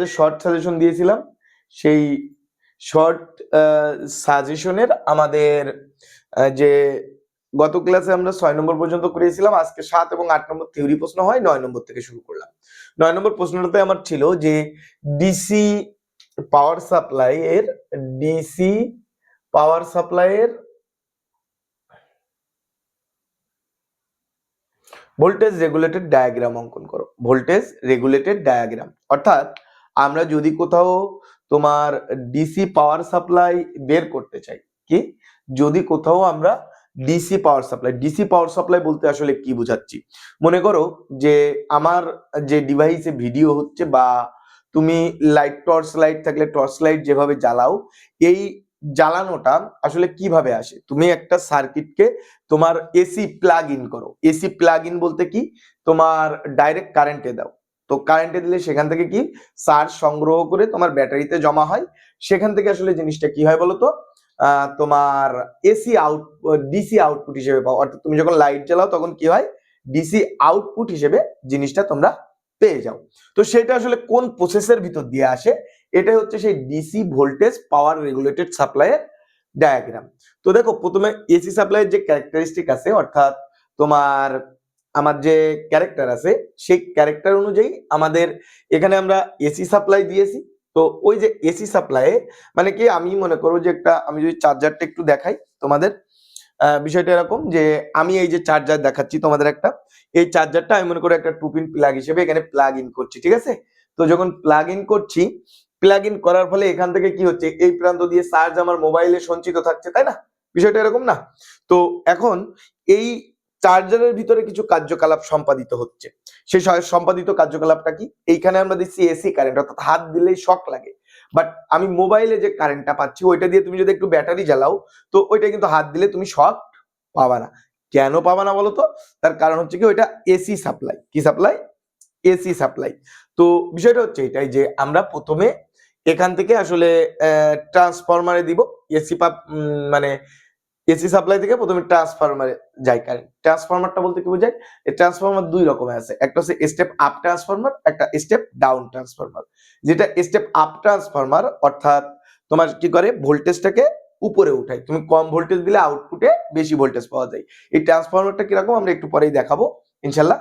যে short suggestion দিয়েছিলাম, সেই শর্ট সাজেশনের আমাদের যে গত ক্লাসে আমরা ছয় নম্বর পর্যন্ত করিয়েছিলাম আজকে সাত এবং আট নম্বর থিওরি প্রশ্ন হয়, নয় নম্বর থেকে শুরু করলাম। নয় নম্বর প্রশ্নটাতে আমার ছিল যে ডিসি পাওয়ার সাপ্লাই এর ডিসি পাওয়ার সাপ্লাই এর ভোল্টেজ রেগুলেটেড ডায়াগ্রাম অঙ্কন করো। ভোল্টেজ রেগুলেটেড ডায়াগ্রাম অর্থাৎ আমরা যদি কোথাও তোমার ডিসি পাওয়ার সাপ্লাই বের করতে চাই, কি? যদি কোথাও আমরা DC power supply DC power supply বলতে আসলে কি বোঝাচ্ছি? মনে করো যে আমার যে ডিভাইসে ভিডিও হচ্ছে বা তুমি লাইট টর্চ লাইট থাকলে টর্চ লাইট যেভাবে জ্বালাও, এই জ্বালানোটা আসলে কীভাবে আসে? তুমি একটা সার্কিটকে তোমার এসি প্লাগ ইন করো। এসি প্লাগ ইন বলতে কি? তোমার ডাইরেক্ট কারেন্টে দাও। তো কারেন্টে দিলে সেখান থেকে কি? চার্জ সংগ্রহ করে তোমার ব্যাটারিতে জমা হয়। সেখান থেকে আসলে জিনিসটা কি হয় বলতো? তোমার এসি আউট ডিসি আউটপুট হিসেবে পাও। অর্থাৎ তুমি যখন লাইট জ্বালাও তখন কি হয়? ডিসি আউটপুট হিসেবে জিনিসটা তোমরা পেয়ে যাও। তো সেটা আসলে কোন প্রসেসের ভিতর দিয়ে আসে? এটাই হচ্ছে সেই ডিসি ভোল্টেজ পাওয়ার রেগুলেটেড সাপ্লাইয়ের ডায়াগ্রাম তো দেখো, প্রথমে এসি সাপ্লাইয়ের যে ক্যারেক্টারিস্টিক আছে, অর্থাৎ তোমার আমার যে ক্যারেক্টার আছে, সেই ক্যারেক্টার অনুযায়ী আমাদের এখানে আমরা এসি সাপ্লাই দিয়েছি। তো ওই যে এসি সাপ্লাই মানে কি আমি মনে করো যে একটা, আমি যদি চার্জারটা একটু দেখাই তোমাদের বিষয়টা এরকম যে আমি এই যে চার্জার দেখাচ্ছি তোমাদের একটা, এই চার্জারটা আমি মনে করো একটা টু পিন প্লাগ হিসেবে এখানে প্লাগ ইন করছি, ঠিক আছে? তো যখন প্লাগ ইন করছি প্লাগ ইন করার ফলে এখান থেকে কি হচ্ছে, এই প্রান্ত দিয়ে চার্জ আমার মোবাইলে সঞ্চিত থাকছে, তাই না? বিষয়টা এরকম না। তো এখন এই চার্জারের ভিতরে কিছু কার্যকলাপ সম্পাদিত হচ্ছে। সেই সম্পাদিত কার্যকলাপটা কি? এইখানে আমরা দিচ্ছি এসি কারেন্ট অর্থাৎ হাত দিলেই শক লাগে। বাট আমি মোবাইলে যে কারেন্টটা পাচ্ছি, ওইটা দিয়ে তুমি যদি একটু ব্যাটারি জ্বালাও, তো ওইটা কিন্তু হাত দিলে তুমি শক পাবা না। কেন পাবা না বলো তো তার কারণ হচ্ছে কি, ওইটা এসি সাপ্লাই কি সাপ্লাই এসি সাপ্লাই তো বিষয়টা হচ্ছে এটাই যে আমরা প্রথমে এখান থেকে আসলে ট্রান্সফরমারে দিব। এসি পাপ মানে এসি সাপ্লাই থেকে প্রথমে ট্রান্সফরমারে যায় কারেন্ট ট্রান্সফরমারটা বলতে কি বোঝায়? এই ট্রান্সফরমার দুই রকমের আছে। একটা হচ্ছে স্টেপ আপ ট্রান্সফরমার একটা স্টেপ ডাউন ট্রান্সফরমার যেটা স্টেপ আপ ট্রান্সফরমার অর্থাৎ তোমার কি করে? ভোল্টেজটাকে উপরে উঠায়। তুমি কম ভোল্টেজ দিলে আউটপুটে বেশি ভোল্টেজ পাওয়া যায়। এই ট্রান্সফরমারটা কীরকম? আমরা একটু পরেই দেখাবো ইনশাল্লাহ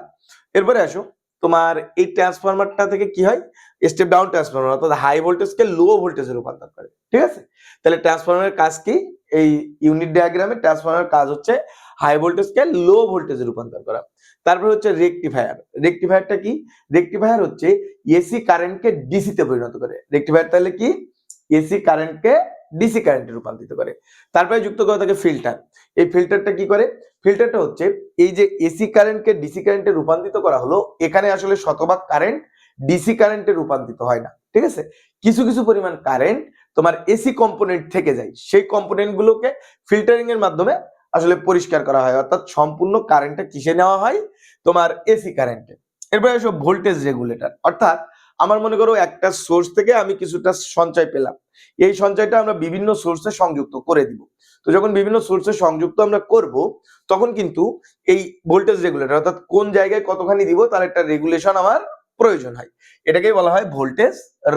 এরপরে আসো। তোমার এই ট্রান্সফরমারটা থেকে কি হয়? স্টেপ ডাউন ট্রান্সফরমার অর্থাৎ হাই ভোল্টেজকে লো ভোল্টেজে রূপান্তর করে। ঠিক আছে? তাহলে ট্রান্সফরমারের কাজ কি? এই ইউনিট ডায়াগ্রামে ট্রান্সফরমারের কাজ হচ্ছে হাই ভোল্টেজকে লো ভোল্টেজে রূপান্তর করা। তারপর হচ্ছে রেকটিফায়ার রেকটিফায়ারটা কি? রেকটিফায়ার হচ্ছে এসি কারেন্টকে ডিসিতে পরিণত করে। রেকটিফায়ার তাহলে কি? এসি কারেন্টকে ডিসি কারেন্টে রূপান্তরিত করে। তারপরে যুক্ত করা থাকে ফিল্টার এই ফিল্টারটা কি করে? ফিল্টারটা হচ্ছে এই যে এসি কারেন্টকে ডিসি কারেন্টে রূপান্তরিত করা হলো, এখানে আসলে শতভাগ কারেন্ট ডিসি কারেন্টে রূপান্তরিত হয় না। ঠিক আছে? কিছু কিছু পরিমাণ কারেন্ট তোমার এসি কম্পোনেন্ট থেকে যায়। সেই কম্পোনেন্ট গুলোকে ফিল্টারিং এর মাধ্যমে আসলে পরিষ্কার করা হয়। অর্থাৎ সম্পূর্ণ কারেন্টটা কিসে নেওয়া হয়? তোমার এসি কারেন্টে এরপরে আসো ভোল্টেজ রেগুলেটর অর্থাৎ আমার মনে করো একটা সোর্স থেকে আমি কিছুটা সঞ্চয় পেলাম। এই সঞ্চয়টা আমরা বিভিন্ন সোর্সে সংযুক্ত করে দিব। তো যখন বিভিন্ন সোর্সে সংযুক্ত আমরা করব, তখন কিন্তু এই ভোল্টেজ রেগুলেটর অর্থাৎ কোন জায়গায় কতখানি দিব, তার একটা রেগুলেশন আমার প্রয়োজন হয়। এটাকেই বলা হয় ভোল্টেজ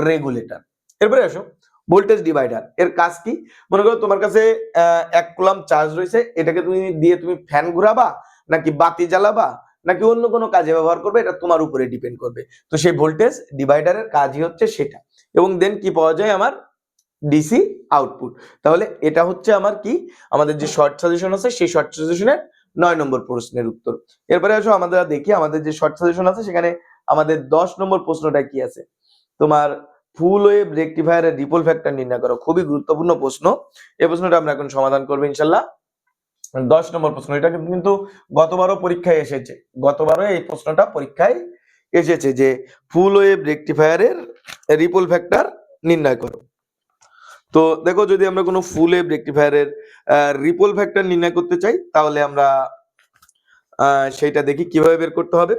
রেগুলেটর এরপরে আসো ভোল্টেজ ডিভাইডার এর কাজ কি? মনে করো তোমার কাছে এক কুলাম চার্জ রয়েছে, এটাকে তুমি দিয়ে তুমি ফ্যান ঘুরাবা, নাকি বাতি জ্বালাবা, নাকি অন্য কোনো কাজে ব্যবহার করবে, এটা তোমার উপরে ডিপেন্ড করবে। তো সেই ভোল্টেজ ডিভাইডারের কাজই হচ্ছে সেটা। এবং দেন কি পাওয়া যায় আমার? ডিসি আউটপুট তাহলে এটা হচ্ছে আমার কি? আমাদের যে শর্ট সাজেশন আছে, সেই শর্ট সাজেশনের নয় নম্বর প্রশ্নের উত্তর। এরপরে আসো আমাদের দেখি, আমাদের যে শর্ট সাজেশন আছে, সেখানে আমাদের দশ নম্বর প্রশ্নটা কি আছে? তোমার ফুল ওয়েভ রেকটিফায়ারের রিপল ফ্যাক্টর নির্ণয় করো। খুবই গুরুত্বপূর্ণ প্রশ্ন। এই প্রশ্নটা আমরা এখন সমাধান করব ইনশাল্লাহ। দশ নম্বর প্রশ্ন, এটা কিন্তু গতবারও পরীক্ষায় এসেছে। গতবারও এই প্রশ্নটা পরীক্ষায় এসেছে যে ফুল ওয়েভ রেকটিফায়ারের রিপল ফ্যাক্টর নির্ণয় করো। তো দেখো, যদি আমরা কোনো ফুল ওয়েভ রেকটিফায়ারের রিপল ফ্যাক্টর নির্ণয় করতে চাই, তাহলে আমরা সেইটা দেখি কীভাবে বের করতে হবে।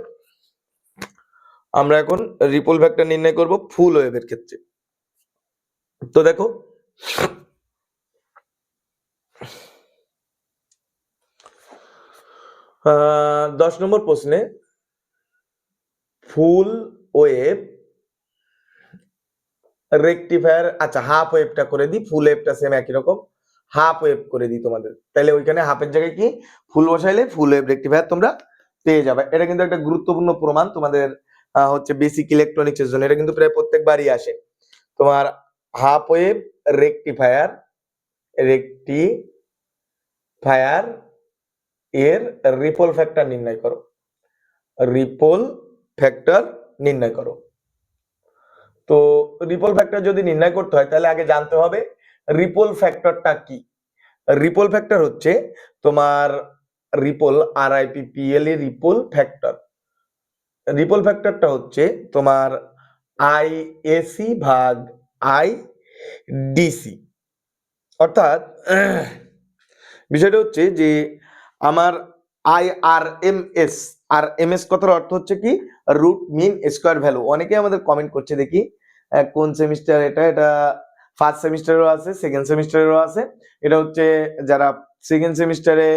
আমরা এখন রিপল ফ্যাক্টর নির্ণয় করব ফুল ওয়েভের ক্ষেত্রে। তো দেখো দশ নম্বর প্রশ্নে ফুল ওয়েভ রেকটিফায়ার আচ্ছা হাফ ওয়েভটা করে দিই ফুল ওয়েভটা সেম একই রকম হাফ ওয়েভ করে দিই তোমাদের। তাহলে ওইখানে হাফের জায়গায় কি? ফুল বসাইলে ফুল ওয়েভ রেকটিফায়ার তোমরা পেয়ে যাবে। এটা কিন্তু একটা গুরুত্বপূর্ণ প্রমাণ তোমাদের হচ্ছে বেসিক ইলেকট্রনিক্স এর জন্য। এটা কিন্তু প্রায় প্রত্যেকবারই আসে। তোমার হাফ ওয়েভ রেকটিফায়ার রেকটিফায়ার এর রিপল ফ্যাক্টর নির্ণয় করো। রিপল ফ্যাক্টর নির্ণয় করো। তো রিপল ফ্যাক্টর যদি নির্ণয় করতে হয়, তাহলে আগে জানতে হবে রিপল ফ্যাক্টরটা কি। রিপল ফ্যাক্টর হচ্ছে তোমার ripple R IP PL E ripple factor ripple ফ্যাক্টরটা হচ্ছে তোমার আই এসি ভাগ আই ডিসি অর্থাৎ, বিষয়টা হচ্ছে যে আমার I R M S R M S কথার অর্থ হচ্ছে কি? রুট মিন স্কোয়ার ভ্যালু অনেকে আমাদের কমেন্ট করছে, দেখি কোন সেমিস্টার এটা? এটা ফার্স্ট সেমিস্টারেরও আছে সেকেন্ড সেমিস্টারেরও আছে। এটা হচ্ছে যারা সেকেন্ড সেমিস্টারে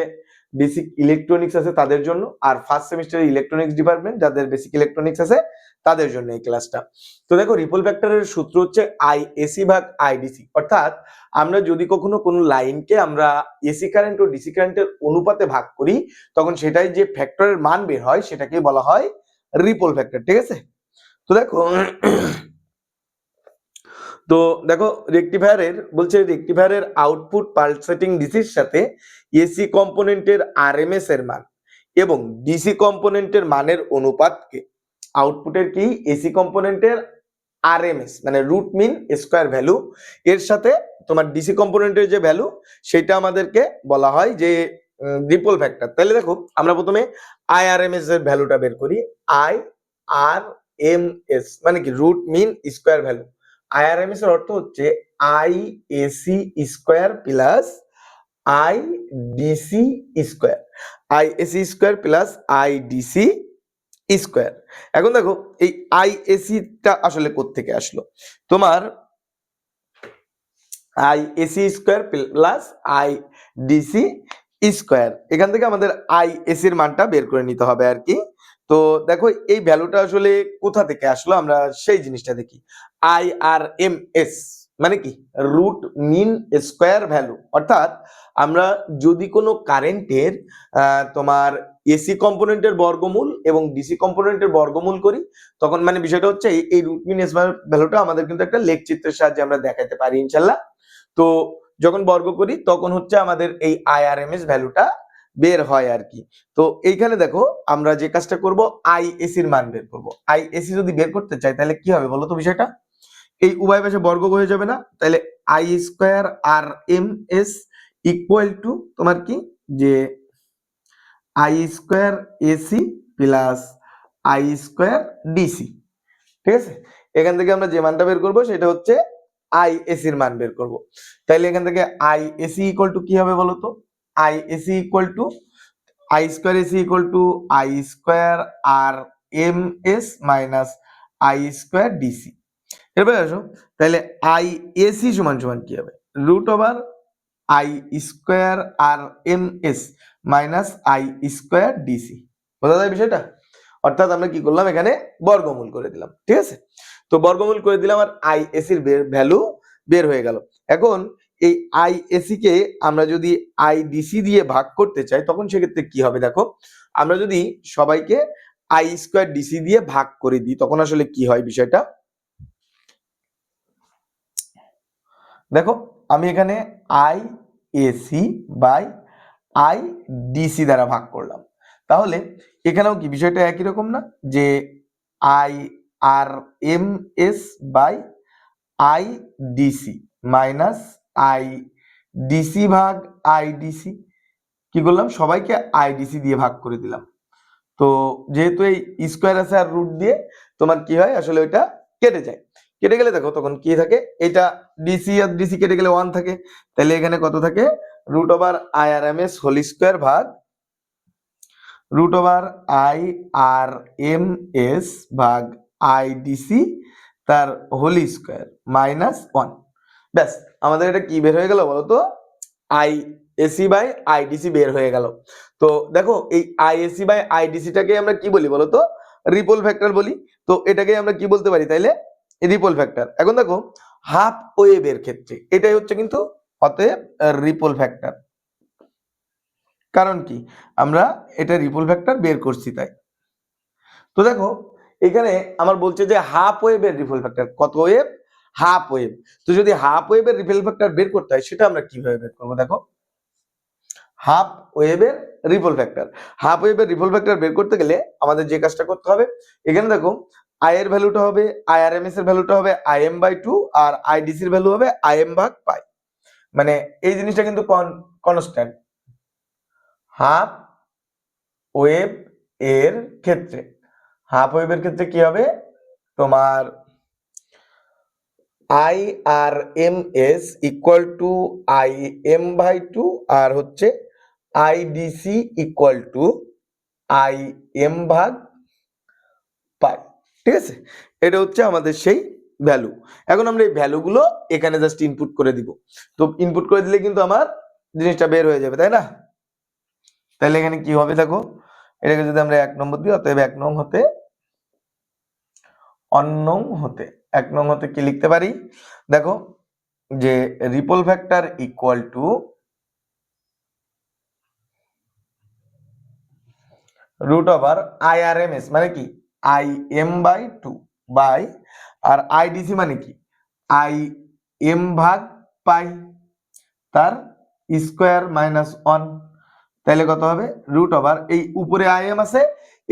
বেসিক ইলেকট্রনিক্স আছে তাদের জন্য আর ফার্স্ট সেমিস্টারে ইলেকট্রনিক্স ডিপার্টমেন্ট যাদের বেসিক ইলেকট্রনিক্স আছে তাদের জন্য এই ক্লাসটা তো দেখো রিপল ফ্যাক্টরের সূত্র হচ্ছে আই এসি ভাগ আইডিসি অর্থাৎ আমরা যদি কখনো কোনো লাইনকে আমরা এসি কারেন্ট ও ডিসি কারেন্টের অনুপাতে ভাগ করি, তখন সেটাই যে ফ্যাক্টরের মান বের হয় সেটাকে বলা হয় রিপল ফ্যাক্টর ঠিক আছে? তো দেখো তো দেখো রেকটিফায়ারের বলছে রেকটিফায়ারের আউটপুট পালসেটিং ডিসির সাথে এসি কম্পোনেন্টের আরএমএস এর মান এবং ডিসি কম্পোনেন্টের মানের অনুপাতকে। আউটপুটের কি? এসি কম্পোনেন্টের আরএমএস মানে রুট মিন স্কোয়ার ভ্যালু এর সাথে তোমার ডিসি কম্পোনেন্টের যে ভ্যালু সেটা আমাদেরকে বলা হয় যে রিপল ফ্যাক্টর তাহলে দেখো, আমরা প্রথমে আইআরএমএস এর ভ্যালুটা বের করি। আই আর এম এস মানে কি? Root mean square value IRMS এর অর্থ হচ্ছে I AC square plus I DC square. I AC square plus I DC square. এখন দেখো, এই আই এসিটা আসলে কোত্থেকে আসলো? তোমার I AC square plus I DC square. এখান থেকে আমাদের আই এসির মানটা বের করে নিতে হবে আর কি। তো দেখো, এই ভ্যালুটা আসলে কোথা থেকে আসলো? আমরা সেই জিনিসটা দেখি। আই আর এম এস মানে কি? রুট মিন স্কোয়ার ভ্যালু অর্থাৎ আমরা যদি কোনো কারেন্টের তোমার এসি কম্পোনেন্টের বর্গমূল এবং ডিসি কম্পোনেন্টের বর্গমূল করি, তখন মানে বিষয়টা হচ্ছে এই- রুট মিন ভ্যালুটা আমাদের কিন্তু একটা লেখ চিত্রের সাহায্যে আমরা দেখাতে পারি, ইনশাল্লাহ। তো যখন বর্গ করি, তখন হচ্ছে আমাদের এই আইআরএমএস ভ্যালুটা বের হয় আর কি তো এইখানে দেখো, আমরা যে কাজটা করব আই এসির মান বের করব। আই এসি যদি বের করতে চাই, তাহলে কি হবে বলো তো বিষয়টা? এই উভয় পাশে বর্গ হয়ে যাবে না, তাহলে I square R M S equal to তোমার কি? যে I square AC plus I square DC ঠিক আছে? এখান থেকে আমরা যে মানটা বের করব, সেটা হচ্ছে আই এসির মান বের করব। তাইলে এখান থেকে আই এসি ইকুয়াল টু কি হবে বলো তো I AC equal to I square AC equal to I square R M S minus I square DC এরপরে আসো, তাহলে আই এসি সমান সমান কি হবে? Root over I square R M S minus I square DC বোঝা যায় বিষয়টা? অর্থাৎ আমরা কি করলাম? এখানে বর্গমূল করে দিলাম, ঠিক আছে? তো বর্গমূল করে দিলাম আর আই এসির ভ্যালু বের হয়ে গেল। এখন এই আই এসি কে আমরা যদি আই ডিসি দিয়ে ভাগ করতে চাই, তখন সেক্ষেত্রে কি হবে দেখো? আমরা যদি সবাইকে আই স্কোয়ার ডিসি দিয়ে ভাগ করে দিই, তখন আসলে কি হয় বিষয়টা? দেখো, আমি এখানে I AC by I DC দ্বারা ভাগ করলাম। তাহলে এখানেও কি? বিষয়টা একই রকম না? যে I R M S by I DC minus I DC ভাগ আই ডিসি কি করলাম? সবাইকে আই ডিসি দিয়ে ভাগ করে দিলাম। তো যেহেতু এই স্কোয়ার আছে আর রুট দিয়ে, তোমার কি হয়? আসলে ওইটা কেটে যায়। কেটে গেলে দেখো, তখন কি থাকে? এটা ডিসি আর ডিসি কেটে গেলে ওয়ান থাকে। তাহলে এখানে কত থাকে? Root over I R M S whole square ভাগ root over I R M S ভাগ আই ডিসি তার হোল স্কোয়ার মাইনাস ওয়ান ব্যাস, আমাদের এটা কি বের হয়ে গেল বলতো? আই এসি বাই আইডিসি বের হয়ে গেল। তো দেখো, এই আইএসি বাই আইডিসিটাকে আমরা কি বলি বলতো? রিপোল ফ্যাক্টর বলি। তো এটাকে আমরা কি বলতে পারি তাইলে? রিপোল ফ্যাক্টর এখন দেখো হাফ ওয়েভের ক্ষেত্রে এটাই হচ্ছে কিন্তু অতএব রিপোল ফ্যাক্টর কারণ কি? আমরা এটা রিপোল ফ্যাক্টর বের করছি তাই। তো দেখো, এখানে আমার বলছে যে হাফ ওয়েভের রিপোল ফ্যাক্টর কত ওয়েভ হাফ ওয়েভ তো যদি হাফ ওয়েভের রিপল ফ্যাক্টর বের করতে হয়, সেটা আমরা কীভাবে বের করব দেখো? হাফ ওয়েভের রিপল ফ্যাক্টর হাফ ওয়েভের রিপল ফ্যাক্টর বের করতে গেলে আমাদের যে কাজটা করতে হবে, এখানে দেখো আই এর ভ্যালুটা হবে আইআরএমএস এর ভ্যালুটা হবে আই এম বাই টু আর আইডিসির ভ্যালু হবে আই এম ভাগ পাই। মানে এই জিনিসটা কিন্তু কনস্ট্যান্ট হাফ ওয়েভ এর ক্ষেত্রে হাফ ওয়েভের ক্ষেত্রে কি হবে? তোমার I R M S equal to I M by two আর হচ্ছে I IDC equal to I M ভাগ পাই। ঠিক আছে? এটা হচ্ছে আমাদের সেই ভ্যালু এখন আমরা এই ভ্যালুগুলো এখানে জাস্ট ইনপুট করে দিব। তো ইনপুট করে দিলে কিন্তু আমার জিনিসটা বের হয়ে যাবে, তাই না? তাহলে এখানে কি হবে দেখো? এটাকে যদি আমরা এক নম্বর দিই, অতএব এক নং হতে অন্নং হতে এক নং হতে কি লিখতে পারি? দেখো, যে ripple factor equal to root over IRMS মানে কি? I M by two by R IDC মানে কি? আই এম ভাগ পাই তার স্কোয়ার মাইনাস ওয়ান তাহলে কত হবে? রুট ওভার এই উপরে আই এম আছে,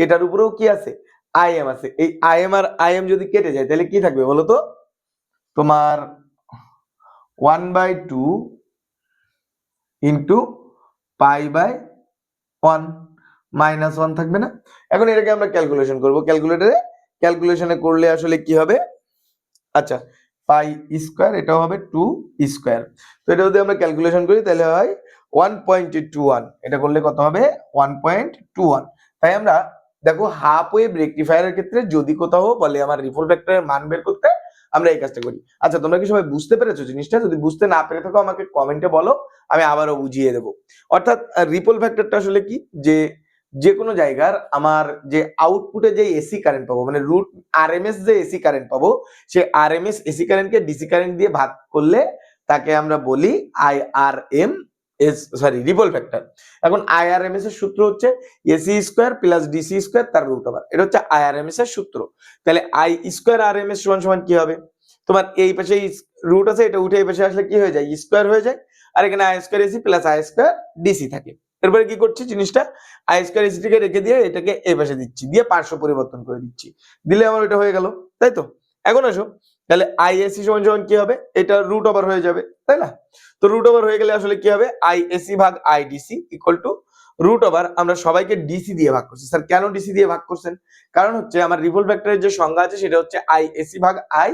এটার উপরেও কি আছে? আই এম আছে। এই আই এম আর আই এম যদি কেটে যায়, তাহলে কি থাকবে বলো তো? তোমার one by two into pi by one minus one থাকবে না? এখন এটাকে আমরা ক্যালকুলেশন করব। ক্যালকুলেটরে ক্যালকুলেশনে করলে আসলে কি হবে? আচ্ছা পাই স্কোয়ার এটাও হবে টু স্কোয়ার তো এটা যদি আমরা ক্যালকুলেশন করি, তাহলে হয় ওয়ান পয়েন্ট টু ওয়ান এটা করলে কত হবে? ওয়ান পয়েন্ট টু ওয়ান তাই আমরা দেখো হাফ ওয়েভ রেকটিফায়ারের ক্ষেত্রে যদি কোথাও বলে আমার রিপোর্ট ফ্যাক্টরের মান বের করতে আমরা এই কাজটা করি। আচ্ছা তোমরা কি সবাই বুঝতে পেরেছ জিনিসটা? যদি বুঝতে না পেরে থাকো আমাকে কমেন্টে বলো, আমি আবারও বুঝিয়ে দেবো। অর্থাৎ রিপোল ফ্যাক্টরটা আসলে কি? যে যে কোনো জায়গার আমার যে আউটপুটে যে এসি কারেন্ট পাবো মানে রুট আরএমএস যে এসি কারেন্ট পাবো, সে আরএমএস এসি কারেন্টকে ডিসি কারেন্ট দিয়ে ভাগ করলে তাকে আমরা বলি I R M S sorry ripple factor এখন আইআরএমএস এর সূত্র হচ্ছে AC square plus DC square তার রুট ওভার এটা হচ্ছে আইআরএমএস এর সূত্র। তাহলে I square R M S সমান সমান কি হবে? তোমার এই পাশে রুট আছে, এটা উঠে এই পাশে আসলে কি হয়ে যায়? স্কোয়ার হয়ে যায়। আর এখানে I square AC plus I square DC থাকে। এরপরে কি করছি জিনিসটা? আই স্কোয়ার এসিটিকে রেখে দিয়ে এটাকে এই পাশে দিচ্ছি। দিয়ে পার্শ্ব পরিবর্তন করে দিচ্ছি। দিলে আমার এটা হয়ে গেল। তাই তো? এখন আসো। তাহলে আই এসি সমান সমান কি হবে? এটা রুট ওভার হয়ে যাবে, তাই না? তো রুট ওভার হয়ে গেলে আসলে কি হবে? আই এসি ভাগ I DC equal to root over আমরা সবাইকে ডিসি দিয়ে ভাগ করছি। স্যার, কেন ডিসি দিয়ে ভাগ করছেন? কারণ হচ্ছে আমার রিভল ভেক্টরের যে সংজ্ঞা আছে, সেটা হচ্ছে আই এসি ভাগ আই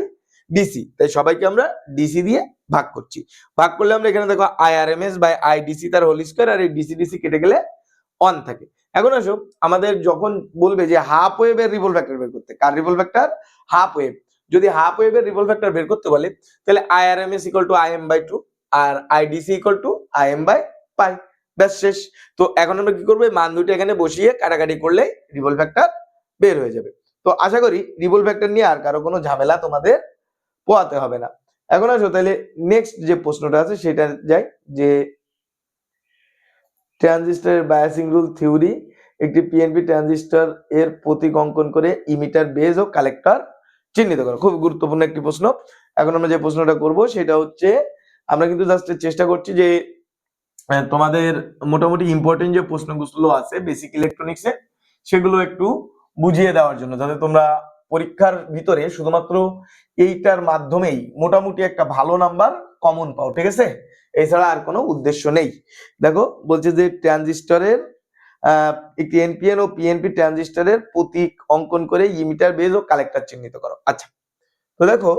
ডিসি তাই সবাইকে আমরা ডিসি দিয়ে ভাগ করছি। ভাগ করলে আমরা এখানে দেখো I R M S by I DC তার হোল স্কোয়ার আর এই ডিসি ডিসি কেটে গেলে অন থাকে। এখন আসো আমাদের যখন বলবে যে হাফ ওয়েভের রিভল ফ্যাক্টর বের করতে, কার রিভল ফ্যাক্টর হাফ ওয়েভ যদি হাফ ওয়েভের রিভল ফ্যাক্টর বের করতে বলে, তাহলে I R M S equal to I M by two R IDC equal to I M by pi ব্যাস শেষ। তো এখন আমরা কি করব? মান দুটো এখানে বসিয়ে কাটাকাটি করলে রিভল ফ্যাক্টর বের হয়ে যাবে। তো আশা করি রিভল ফ্যাক্টর নিয়ে আর কারও কোনো ঝামেলা তোমাদের পোয়াতে হবে না। এখন আসো তাহলে নেক্সট যে প্রশ্নটা আছে সেটা যাই, যে ট্রানজিস্টরের বায়াসিং রুল থিওরি একটি পিএনপি ট্রানজিস্টর এর প্রতীক অঙ্কন করে ইমিটার বেজ ও কালেক্টর চিহ্নিত করো। খুব গুরুত্বপূর্ণ একটি প্রশ্ন। এখন আমরা যে প্রশ্নটা করব সেটা হচ্ছে, আমরা কিন্তু জাস্ট চেষ্টা করছি যে তোমাদের মোটামুটি ইম্পর্টেন্ট যে প্রশ্নগুলো আছে বেসিক ইলেকট্রনিক্সে সেগুলো একটু বুঝিয়ে দেওয়ার জন্য, যাতে তোমরা পরীক্ষার ভিতরে শুধুমাত্র এইটার মাধ্যমেই মোটামুটি একটা ভালো নাম্বার কমন পাও, ঠিক আছে? এছাড়া আর কোনো উদ্দেশ্য নেই। দেখো, বলছে যে ট্রানজিস্টরের একটি এনপিএন ও পিএনপি ট্রানজিস্টরের প্রতীক অঙ্কন করে ইমিটার বেজ ও কালেক্টর চিহ্নিত করো। আচ্ছা তো দেখো,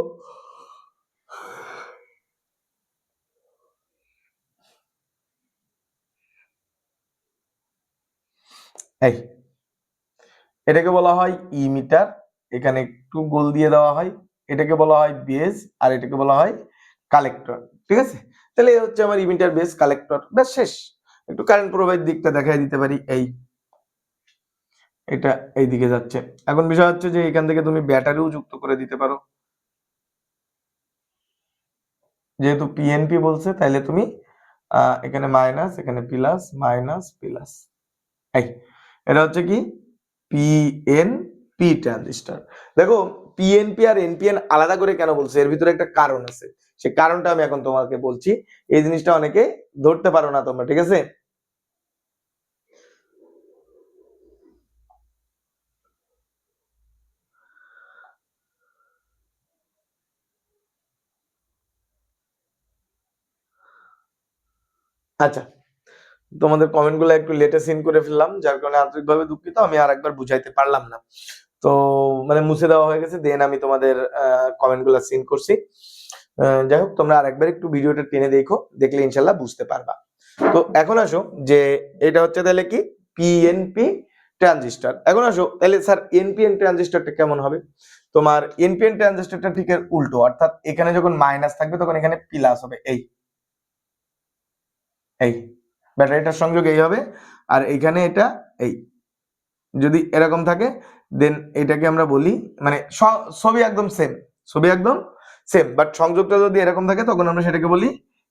এই, এটাকে বলা হয় ইমিটার এখানে একটু গোল দিয়ে দেওয়া হয়। এটাকে বলা হয় বেজ আর এটাকে বলা হয় কালেক্টর ঠিক আছে? তাহলে হচ্ছে আমার ইমিটার বেজ কালেক্টর ব্যাস শেষ। একটু কারেন্ট প্রবাহের দিকটা দেখাই দিতে পারি, এই। এটা এই দিকে যাচ্ছে। এখন বিষয় হচ্ছে যে এখান থেকে তুমি ব্যাটারিও যুক্ত করে দিতে পারো। যেহেতু পিএনপি বলছে তাহলে তুমি এখানে মাইনাস এখানে প্লাস মাইনাস প্লাস এই, এটা হচ্ছে কি? পিএনপি ট্রানজিস্টর দেখো পিএনপি আর এনপিএন আলাদা করে কেন বলছে? এর ভিতরে একটা কারণ আছে। সে কারণটা আমি এখন তোমাকে বলছি। এই জিনিসটা অনেকে ধরতে পারো না তোমরা, ঠিক আছে? আচ্ছা। তোমাদের কমেন্টগুলো একটু লেটে সিন করে ফেললাম, যার কারণে আন্তরিকভাবে দুঃখিত, আমি আর একবার বুঝাইতে পারলাম না। তো মানে মুছে দেওয়া হয়ে গেছে দেন আমি তোমাদের কমেন্টগুলো সিন করছি। যাই হোক, তোমরা আরেকবার একটু ভিডিওটা টেনে দেখো, দেখলে ইনশাল্লাহ বুঝতে পারবা। তো এখন আসো, যে এটা হচ্ছে তাহলে কি? পিএনপি ট্রানজিস্টর এখন আসো, তাহলে স্যার এনপিএন ট্রানজিস্টরটা কেমন হবে? তোমার এনপিএন ট্রানজিস্টরটা ঠিক উল্টো, অর্থাৎ এখানে যখন মাইনাস থাকবে, তখন এখানে প্লাস হবে, এই। এই ব্যাটারিটার সংযোগ এই হবে, আর এইখানে এটা এই। যদি এরকম থাকে দেন এটাকে আমরা বলি মানে ছবি একদম সেম ছবি একদম সেম বাট সংযোগটা যদি এরকম থাকে, তখন আমরা সেটাকে বলি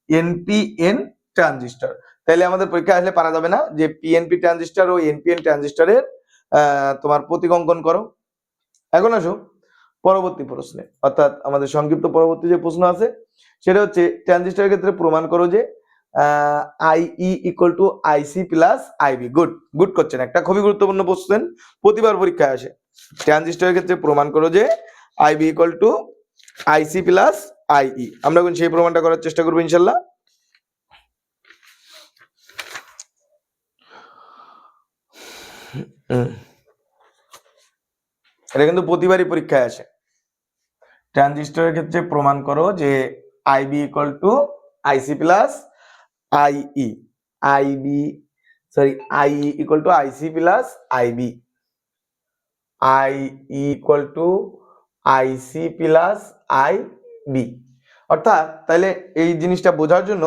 এনপিএন ট্রানজিস্টর তাহলে আমাদের পরীক্ষা আসলে পারা যাবে না যে পিএনপি ট্রানজিস্টর ও এনপিএন ট্রানজিস্টরের তোমার প্রতীক অঙ্কন করো। এখন আসো পরবর্তী প্রশ্নে। অর্থাৎ আমাদের সংক্ষিপ্ত পরবর্তী যে প্রশ্ন আছে, সেটা হচ্ছে ট্রানজিস্টরের ক্ষেত্রে প্রমাণ করো যে IE equal to IC plus IB good good করছেন একটা খুবই গুরুত্বপূর্ণ প্রশ্ন প্রতিবার পরীক্ষায় আসে। ট্রানজিস্টরের ক্ষেত্রে প্রমাণ করো যে IB equal to IC plus IE আমরা এখন সেই প্রমাণটা করার চেষ্টা করব ইনশাল্লাহ। এটা কিন্তু প্রতিবারই পরীক্ষায় আসে। ট্রানজিস্টরের ক্ষেত্রে প্রমাণ করো যে IB equal to IC plus IE IB sorry I equal to IC plus IB I equal to IC plus IB অর্থাৎ তাহলে এই জিনিসটা বোঝার জন্য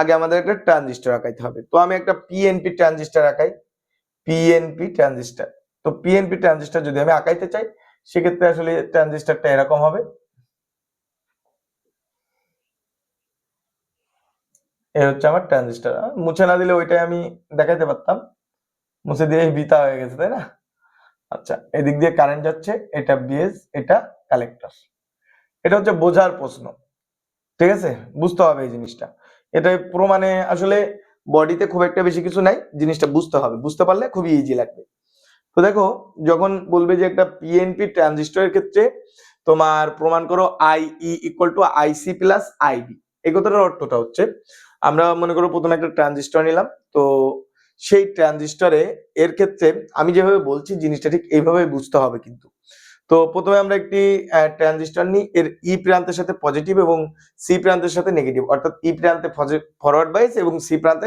আগে আমাদের একটা ট্রানজিস্টর আঁকাইতে হবে। তো আমি একটা পিএনপি ট্রানজিস্টর আঁকাই। পিএনপি ট্রানজিস্টর তো পিএনপি ট্রানজিস্টর যদি আমি আঁকাইতে চাই, সেক্ষেত্রে আসলে ট্রানজিস্টরটা এরকম হবে। এ হচ্ছে আমার ট্রানজিস্টর মুছে না দিলে ওইটাই আমি দেখাইতে পারতাম। মুছে দিয়ে বিতা হয়ে গেছে, তাই না? আচ্ছা এদিক দিয়ে কারেন্ট যাচ্ছে, এটা বিএস এটা কালেক্টর এটা হচ্ছে বোঝার প্রশ্ন, ঠিক আছে? বুঝতে হবে এই জিনিসটা। এটা প্রমাণে আসলে বডিতে খুব একটা বেশি কিছু নাই, জিনিসটা বুঝতে হবে। বুঝতে পারলে খুবই ইজি লাগবে। তো দেখো, যখন বলবে যে একটা পিএনপি ট্রানজিস্টরের ক্ষেত্রে তোমার প্রমাণ করো I E equal to IC plus IB এই কথাটার অর্থটা হচ্ছে আমরা মনে করো প্রথমে একটা ট্রানজিস্টর নিলাম, তো সেই ট্রানজিস্টরে এর ক্ষেত্রে আমি যেভাবে বলছি জিনিসটা ঠিক এইভাবে বুঝতে হবে কিন্তু। তো প্রথমে আমরা একটি ট্রানজিস্টর নিই, এর ই প্রান্তের সাথে পজিটিভ এবং সি প্রান্তের সাথে নেগেটিভ অর্থাৎ ই প্রান্তে ফরওয়ার্ড বাইস এবং সি প্রান্তে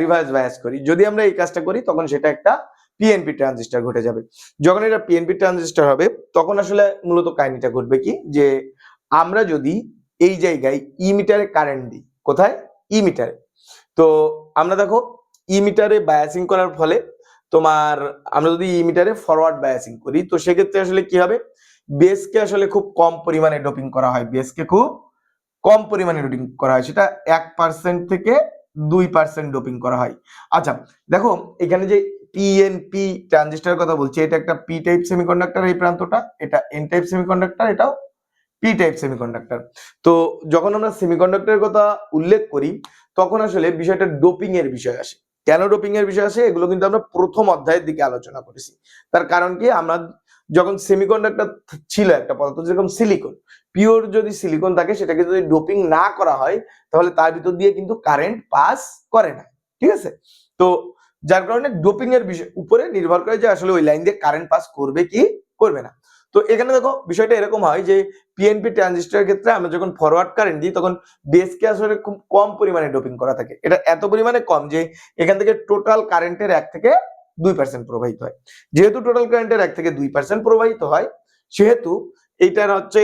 রিভার্স বায়াস করি। যদি আমরা এই কাজটা করি, তখন সেটা একটা পিএনপি ট্রানজিস্টর ঘটে যাবে। যখন এটা পিএনপি ট্রানজিস্টর হবে, তখন আসলে মূলত কাহিনীটা ঘটবে কি? যে আমরা যদি এই জায়গায় ই মিটারে কারেন্ট দিই কোথায়? ই মিটারে তো আমরা দেখো ই মিটারে বায়াসিং করার ফলে তোমার আমরা যদি ই মিটারে ফরওয়ার্ড বায়াসিং করি, তো সেক্ষেত্রে আসলে কি হবে? বেসকে আসলে খুব কম পরিমাণে ডোপিং করা হয়। বেসকে খুব কম পরিমাণে ডোপিং করা হয়। সেটা এক পার্সেন্ট থেকে দুই পার্সেন্ট ডোপিং করা হয়। আচ্ছা দেখো এখানে যে পিএনপি ট্রানজিস্টার কথা বলছি, এটা একটা পি টাইপ সেমিকন্ডাক্টর এই প্রান্তটা, এটা এন টাইপ সেমিকন্ডাক্টর এটাও পি টাইপ সেমিকন্ডাক্টর তো যখন আমরা সেমিকন্ডাক্টরের কথা উল্লেখ করি, তখন আসলে বিষয়টা ডোপিং এর বিষয় আসে। কেন ডোপিং এর বিষয় আসে? এগুলো কিন্তু আমরা প্রথম অধ্যায়ের দিকে আলোচনা করেছি। তার কারণ কি? আমরা যখন সেমিকন্ডাক্টর ছিল একটা পদার্থ যেরকম সিলিকন পিওর যদি সিলিকন থাকে, সেটাকে যদি ডোপিং না করা হয়, তাহলে তার ভিতর দিয়ে কিন্তু কারেন্ট পাস করে না। ঠিক আছে? তো যার কারণে ডোপিং এর বিষয় উপরে নির্ভর করে যে আসলে ওই লাইন দিয়ে কারেন্ট পাস করবে কি? করবে না। তো এখানে দেখো, বিষয়টা এরকম হয় যে পিএনপি ট্রানজিস্টরের ক্ষেত্রে আমরা যখন ফরওয়ার্ড কারেন্ট দিই, তখন বেসকে আসলে খুব কম পরিমাণে ডোপিং করা থাকে। এটা এত পরিমাণে কম যে এখান থেকে টোটাল কারেন্টের এক থেকে দুই পার্সেন্ট প্রবাহিত হয়। যেহেতু টোটাল কারেন্টের এক থেকে দুই পার্সেন্ট প্রবাহিত হয়, সেহেতু এইটার হচ্ছে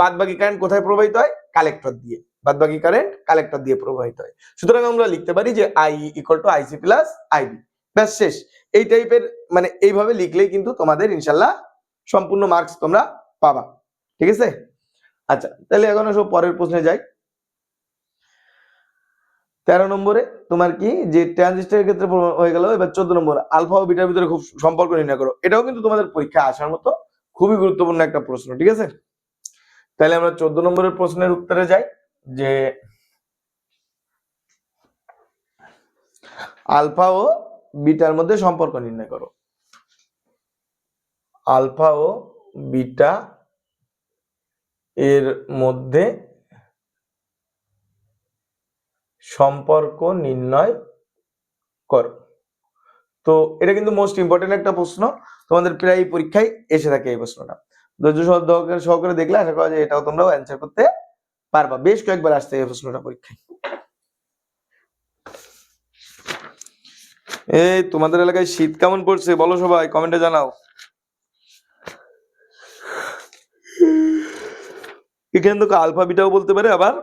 বাদ বাকি কারেন্ট কোথায় প্রবাহিত হয়? কালেক্টর দিয়ে। বাদ বাকি কারেন্ট কালেক্টর দিয়ে প্রবাহিত হয়। সুতরাং আমরা লিখতে পারি যে I equal to IC plus IB ব্যাস শেষ। এই টাইপের মানে এইভাবে লিখলেই কিন্তু তোমাদের ইনশাল্লাহ সম্পূর্ণ মার্কস তোমরা পাবা। ঠিক আছে? আচ্ছা তাহলে এখন সব পরের প্রশ্নে যাই। তেরো নম্বরে তোমার কি? যে ট্রানজিস্টারের ক্ষেত্রে হয়ে গেল, এবার চোদ্দ নম্বর আলফা ও বিটার ভিতরে খুব সম্পর্ক নির্ণয় করো। এটাও কিন্তু তোমাদের পরীক্ষা আসার মতো খুবই গুরুত্বপূর্ণ একটা প্রশ্ন, ঠিক আছে? তাহলে আমরা চোদ্দ নম্বরের প্রশ্নের উত্তরে যাই, যে আলফা ও বিটার মধ্যে সম্পর্ক নির্ণয় করো। আলফা ও বিটা এর মধ্যে সম্পর্ক নির্ণয় করো। তো এটা কিন্তু মোস্ট ইম্পর্টেন্ট একটা প্রশ্ন। তোমাদের প্রায় পরীক্ষায় এসে থাকে এই প্রশ্নটা। ধৈর্য সহকারে সহকারে দেখলে আশা করা যায় এটাও তোমরাও অ্যান্সার করতে পারবা। বেশ কয়েকবার আসছে এই প্রশ্নটা পরীক্ষায়। এই তোমাদের এলাকায় শীত কেমন পড়ছে? বলো সবাই কমেন্টে জানাও। এখানে তো আলফা বিটাও বলতে পারে, আবার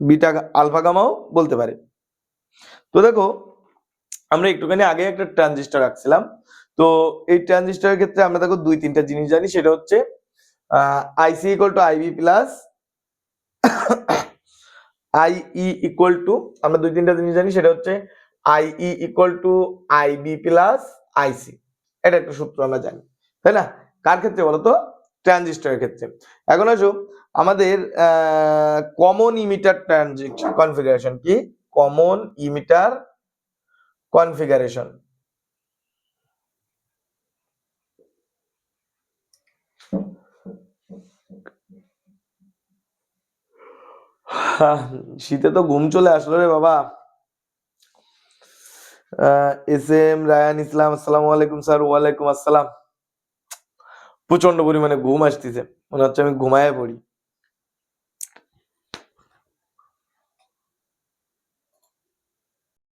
বিটা আলফা গামাও বলতে পারে। তো দেখো, আমরা একটুখানি আগে একটা ট্রানজিস্টর রাখছিলাম তো এই ট্রানজিস্টরের ক্ষেত্রে আমরা দেখো দুই, তিনটা জিনিস জানি, সেটা হচ্ছে IC equal to IB plus IE equal to আমরা দুই, তিনটা জিনিস জানি, সেটা হচ্ছে IE equal to IB plus IC এটা একটা সূত্র আমরা জানি, তাই না? কার ক্ষেত্রে বলতো? ট্রানজিস্টরের ক্ষেত্রে। এখন আসো, আমাদের কমন ইমিটার ট্রানজিস্ট কনফিগারেশন কি? কমন ইমিটার কনফিগারেশন শীতে তো ঘুম চলে আসলো রে বাবা। এস এম, রায়ান ইসলাম, আসসালামু আলাইকুম স্যার, ওয়ালাইকুম আসসালাম। প্রচণ্ড পরিমাণে ঘুম আসতেছে। মনে হচ্ছে আমি ঘুমায় পড়ি।